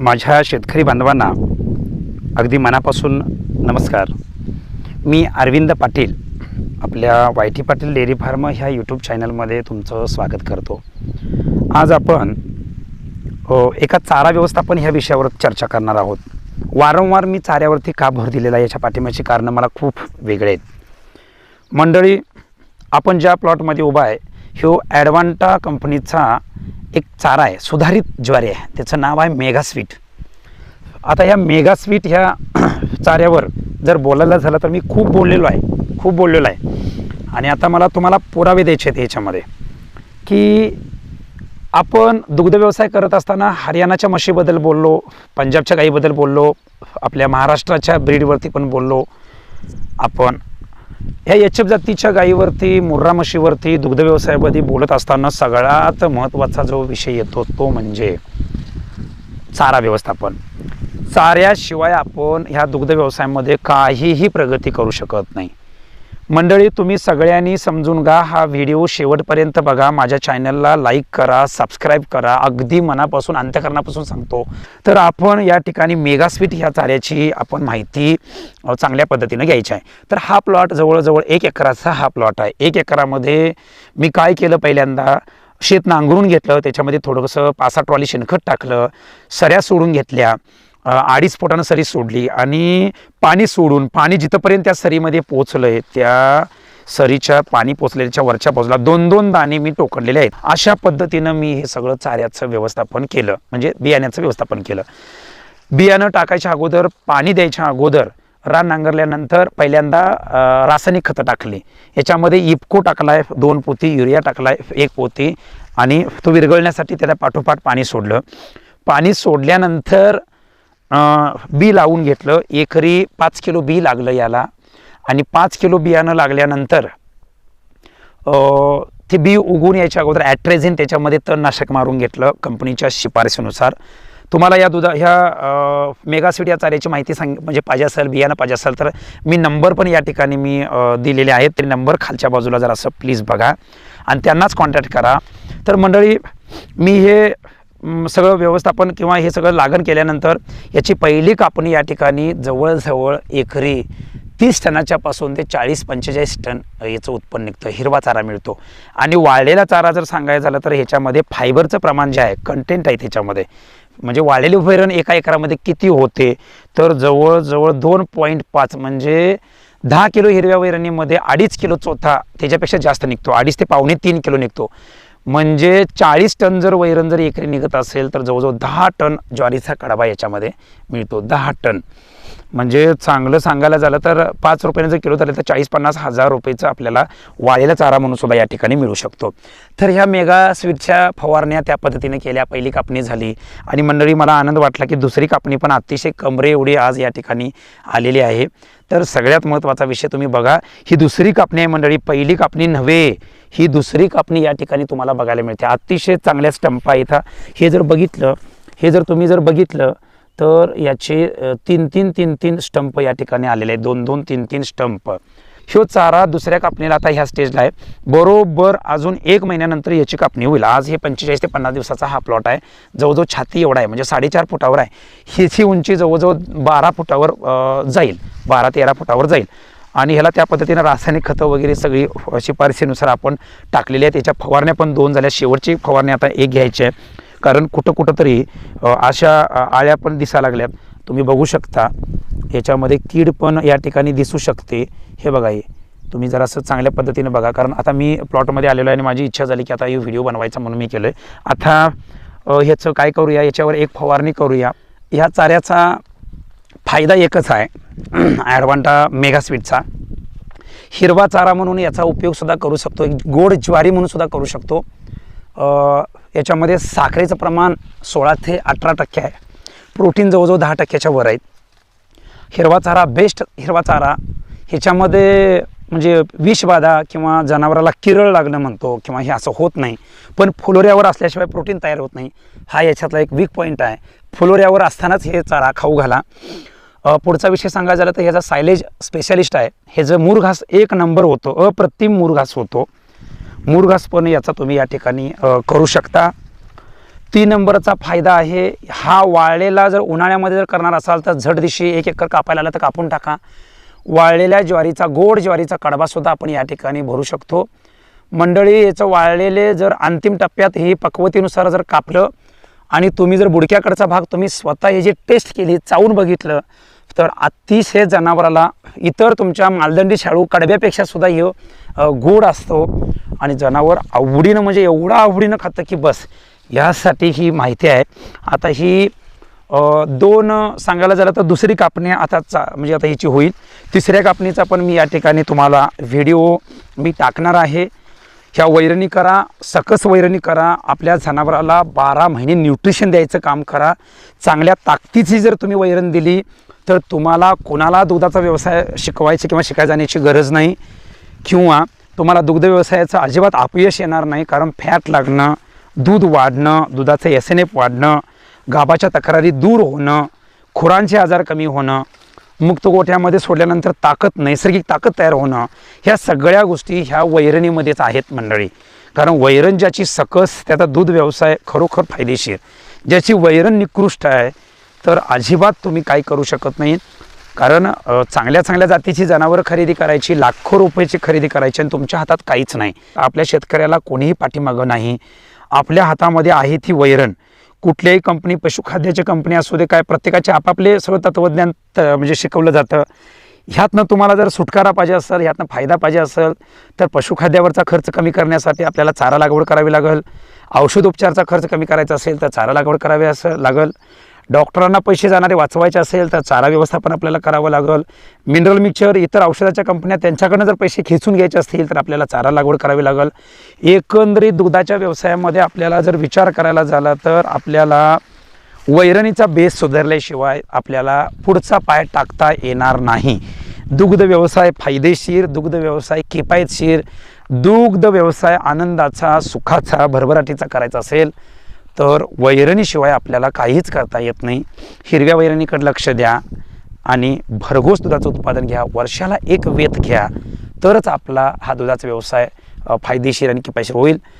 माझ्या शेतकरी बांधवांना अगदी मनापासून नमस्कार. मी अरविंद पाटील आपल्या Y T Patil dairy farm ह्या यूट्यूब चॅनलमध्ये तुमचं स्वागत करतो. आज आपण एका चारा व्यवस्थापन ह्या विषयावर चर्चा करणार आहोत. वारंवार मी चाऱ्यावरती का भर दिलेला आहे याच्या पाठिंब्याची कारणं मला खूप वेगळे आहेत. मंडळी आपण ज्या प्लॉटमध्ये उभा आहे ह्यो ॲडवांटा कंपनीचा एक चारा आहे सुधारित ज्वारी आहे. त्याचं नाव आहे मेगा स्वीट. आता या मेगा स्वीट ह्या चाऱ्यावर जर बोलायला झालं तर मी खूप बोललेलो आहे खूप बोललेलो आहे. आणि आता मला तुम्हाला पुरावे द्यायचे आहेत याच्यामध्ये. की आपण दुग्ध व्यवसाय करत असताना हरियाणाच्या म्हशीबद्दल बोललो पंजाबच्या गाईबद्दल बोललो आपल्या महाराष्ट्राच्या ब्रीडवरती पण बोललो आपण ह्या एच एफ जातीच्या गायीवरती मुर्रा म्हशीवरती दुग्ध व्यवसायामध्ये बोलत असताना सगळ्यात महत्त्वाचा जो विषय येतो तो म्हणजे चारा व्यवस्थापन. चाऱ्याशिवाय आपण ह्या दुग्ध व्यवसायामध्ये काहीही प्रगती करू शकत नाही. मंडळी तुम्ही सगळ्यांनी समजून घ्या हा व्हिडिओ शेवटपर्यंत बघा. माझ्या चॅनलला लाईक करा सबस्क्राईब करा. अगदी मनापासून अंतकरणापासून सांगतो. तर आपण या ठिकाणी मेगास्वीट ह्या चाऱ्याची आपण माहिती चांगल्या पद्धतीनं घ्यायची आहे. तर हा प्लॉट जवळजवळ एक एकराचा हा प्लॉट आहे. एक एकरामध्ये मी काय केलं पहिल्यांदा? शेत नांगरून घेतलं. त्याच्यामध्ये थोडंसं पाच सहा ट्रॉली शेणखत टाकलं. सऱ्या सोडून घेतल्या. अडीच फुटानं सरी सोडली आणि पाणी सोडून पाणी जिथंपर्यंत त्या सरीमध्ये पोचलं आहे त्या सरीच्या पाणी पोचलेल्या वरच्या बाजूला दोन दोन दाणे मी टोकडलेले आहेत. अशा पद्धतीनं मी हे सगळं चाऱ्याचं व्यवस्थापन केलं. म्हणजे बियाण्याचं व्यवस्थापन केलं. बियाणं टाकायच्या अगोदर पाणी द्यायच्या अगोदर रान नांगरल्यानंतर पहिल्यांदा रासायनिक खतं टाकली. याच्यामध्ये इपको टाकलाय दोन पोती युरिया टाकलाय एक पोती आणि तो विरघळण्यासाठी त्याला पाठोपाठ पाणी सोडलं. पाणी सोडल्यानंतर बी लावून घेतलं. एकरी पाच किलो बी लागलं याला. आणि पाच किलो बियाणं लागल्यानंतर ते बी उगवून यायच्या अगोदर ॲट्रेझिन त्याच्यामध्ये तणनाशक मारून घेतलं कंपनीच्या शिफारशीनुसार. तुम्हाला या दुधा ह्या अ, मेगासिट या चाऱ्याची माहिती सांग म्हणजे पाहिजे असेल बियाणं पाहिजे असेल तर मी नंबर पण या ठिकाणी मी दिलेले आहेत. ते नंबर खालच्या बाजूला जरा असं प्लीज बघा. आणि त्यांनाच कॉन्टॅक्ट करा. तर मंडळी मी हे सगळं व्यवस्थापन किंवा हे सगळं लागण केल्यानंतर याची पहिली कापणी या ठिकाणी जवळजवळ एकरी तीस टनाच्या पासून ते चाळीस पंचेचाळीस टन याचं उत्पन्न निघतं हिरवा चारा मिळतो. आणि वाळलेला चारा जर सांगायचं झालं तर ह्याच्यामध्ये फायबरचं प्रमाण जे आहे कंटेंट आहे त्याच्यामध्ये. म्हणजे वाळलेली वैरण एका एकरामध्ये किती होते? तर जवळजवळ दोन पॉईंट पाच म्हणजे दहा किलो हिरव्या वैरणीमध्ये अडीच किलो चोथा त्याच्यापेक्षा जास्त निघतो. अडीच ते पावणे तीन किलो निघतो. म्हणजे चाळीस टन जर वैरण जर एकरी निघत असेल तर जवळजवळ दहा टन ज्वारीचा कडबा याच्यामध्ये मिळतो. दहा टन. म्हणजे चांगलं सांगायला झालं तर पाच रुपयाने जर किलो झालं तर चाळीस पन्नास हजार रुपयेचं आपल्याला वाळलेला चारा म्हणून सुद्धा या ठिकाणी मिळू शकतो. तर ह्या मेगा स्वीटच्या फवारण्या त्या पद्धतीने केल्या. पहिली कापणी झाली. आणि मंडळी मला आनंद वाटला की दुसरी कापणी पण अतिशय कमरे एवढी आज या ठिकाणी आलेली आहे. तर सगळ्यात महत्त्वाचा विषय तुम्ही बघा. ही दुसरी कापणी आहे मंडळी. पहिली कापणी नव्हे. ही दुसरी कापणी या ठिकाणी तुम्हाला बघायला मिळते. अतिशय चांगल्या स्टंपा इथं. हे जर बघितलं हे जर तुम्ही जर बघितलं तर याचे तीन तीन तीन तीन स्टंप या ठिकाणी आलेले आहेत. दोन दोन तीन तीन स्टंप. ह्यो चारा दुसऱ्या कापणीला आता ह्या स्टेजला आहे. बरोबर अजून एक महिन्यानंतर याची कापणी होईल. आज हे पंचेचाळीस ते पन्नास दिवसाचा हा प्लॉट आहे. जवळजवळ छाती एवढा आहे. म्हणजे साडेचार फुटावर आहे. ह्याची उंची जवळजवळ बारा फुटावर जाईल. बारा तेरा फुटावर जाईल. आणि ह्याला त्या पद्धतीनं रासायनिक खतं वगैरे सगळी शिफारशीनुसार आपण टाकलेली आहे त्याच्या फवारण्या पण दोन झाल्या. शेवटची फवारणी आता एक घ्यायची आहे. कारण कुठं कुठंतरी अशा आळ्या पण दिसायला लागल्यात. तुम्ही बघू शकता. याच्यामध्ये कीड पण या ठिकाणी दिसू शकते. हे बघा हे. तुम्ही जरासं चांगल्या पद्धतीने बघा. कारण आता मी प्लॉटमध्ये आलेलो आहे आणि माझी इच्छा झाली की आता हे व्हिडिओ बनवायचा म्हणून मी केलं आहे आता ह्याचं काय करूया? याच्यावर एक फवारणी करूया. ह्या चाऱ्याचा फायदा एकच आहे. ॲडवांटा मेगा स्वीटचा हिरवा चारा म्हणून याचा उपयोगसुद्धा करू शकतो. एक गोड ज्वारी म्हणून सुद्धा करू शकतो. याच्यामध्ये साखरेचं प्रमाण सोळा ते अठरा टक्के आहे. प्रोटीन जवळजवळ दहा टक्क्याच्या वर आहेत. हिरवा चारा बेस्ट हिरवा चारा. ह्याच्यामध्ये म्हणजे विषबाधा किंवा जनावराला किरळ लागणं म्हणतो किंवा हे असं होत नाही. पण फुलोऱ्यावर असल्याशिवाय प्रोटीन तयार होत नाही. हा याच्यातला एक वीक पॉईंट आहे. फुलोऱ्यावर असतानाच हे चारा खाऊ घाला. पुढचा विषय सांगायचा झाला तर ह्याचा सायलेज स्पेशालिस्ट आहे. हे जर मुरघास एक नंबर होतो अप्रतिम मुरघास होतो. मुरघास पण याचा तुम्ही या ठिकाणी करू शकता. तीन नंबरचा फायदा आहे हा वाळलेला जर उन्हाळ्यामध्ये जर करणार असाल तर झट दिशी एक एकर कापायला आला तर कापून टाका. वाळलेल्या ज्वारीचा गोड ज्वारीचा कडबासुद्धा आपण या ठिकाणी भरू शकतो. मंडळी याचं वाळलेले जर अंतिम टप्प्यात ही पक्वतीनुसार जर कापलं आणि तुम्ही जर बुडक्याकडचा भाग तुम्ही स्वतः हे जे टेस्ट केली चावून बघितलं तर अतिशय जनावराला इतर तुमच्या मालदंडी शाळू कडब्यापेक्षा सुद्धा हे गोड असतो. आणि जनावर आवडीनं म्हणजे एवढं आवडीनं खातं की बस यासाठी ही माहिती आहे. आता ही दोन सांगायला झालं तर दुसरी कापणी आता चा म्हणजे आता हिची होईल. तिसऱ्या कापणीचा पण मी या ठिकाणी तुम्हाला व्हिडिओ मी टाकणार आहे. ह्या वैरणी करा सकस वैरणी करा. आपल्या जनावराला बारा महिने न्यूट्रिशन द्यायचं काम करा. चांगल्या ताकदीची जर तुम्ही वैरण दिली तर तुम्हाला कोणाला दुधाचा व्यवसाय शिकवायची किंवा शिकायला जाण्याची गरज नाही किंवा तुम्हाला दुग्ध व्यवसायाचं अजिबात अपयश येणार नाही कारण फॅट लागणं दूध वाढणं दुधाचं एस एन एफ वाढणं गाभाच्या तक्रारी दूर होणं खुरांचे आजार कमी होणं मुक्त गोठ्यामध्ये सोडल्यानंतर ताकद नैसर्गिक ताकद तयार होणं ह्या सगळ्या गोष्टी ह्या वैरणीमध्येच आहेत मंडळी. कारण वैरण ज्याची सकस त्याचा दूध व्यवसाय खरोखर फायदेशीर. ज्याची वैरण निकृष्ट आहे तर अजिबात तुम्ही काही करू शकत नाही. कारण चांगल्या चांगल्या जातीची जनावरं खरेदी करायची लाखो रुपयाची खरेदी करायची आणि तुमच्या हातात काहीच नाही. आपल्या शेतकऱ्याला कोणीही पाठीमागं नाही. आपल्या हातामध्ये आहे ती वैरण. कुठल्याही कंपनी पशुखाद्याची कंपनी असू दे काय प्रत्येकाचे आपापले सगळं तत्त्वज्ञान त- म्हणजे शिकवलं जातं. ह्यातनं तुम्हाला जर सुटकारा पाहिजे असेल ह्यातनं फायदा पाहिजे असेल तर पशुखाद्यावरचा खर्च कमी करण्यासाठी आपल्याला चारा लागवड करावी लागेल. औषधोपचारचा खर्च कमी करायचा असेल तर चारा लागवड करावी असं लागेल. डॉक्टरांना पैसे जाणारे वाचवायचे असेल तर चारा व्यवस्थापन आपल्याला करावं लागेल. मिनरल मिक्सर इतर औषधाच्या कंपन्या त्यांच्याकडनं जर पैसे खेचून घ्यायचे असतील तर आपल्याला चारा लागवड करावी लागेल. एकंदरीत दुधाच्या व्यवसायामध्ये आपल्याला जर विचार करायला झाला तर आपल्याला वैरणीचा बेस सुधारल्याशिवाय आपल्याला पुढचा पाय टाकता येणार नाही. दुग्ध व्यवसाय फायदेशीर दुग्ध व्यवसाय किफायतशीर दुग्ध व्यवसाय आनंदाचा सुखाचा भरभराटीचा करायचा असेल तर वैरणीशिवाय आपल्याला काहीच करता येत नाही. हिरव्या वैरणीकडे लक्ष द्या आणि भरघोस दुधाचं उत्पादन घ्या. वर्षाला एक वेत घ्या. तरच आपला हा दुधाचा व्यवसाय फायदेशीर आणि किफायशीर होईल.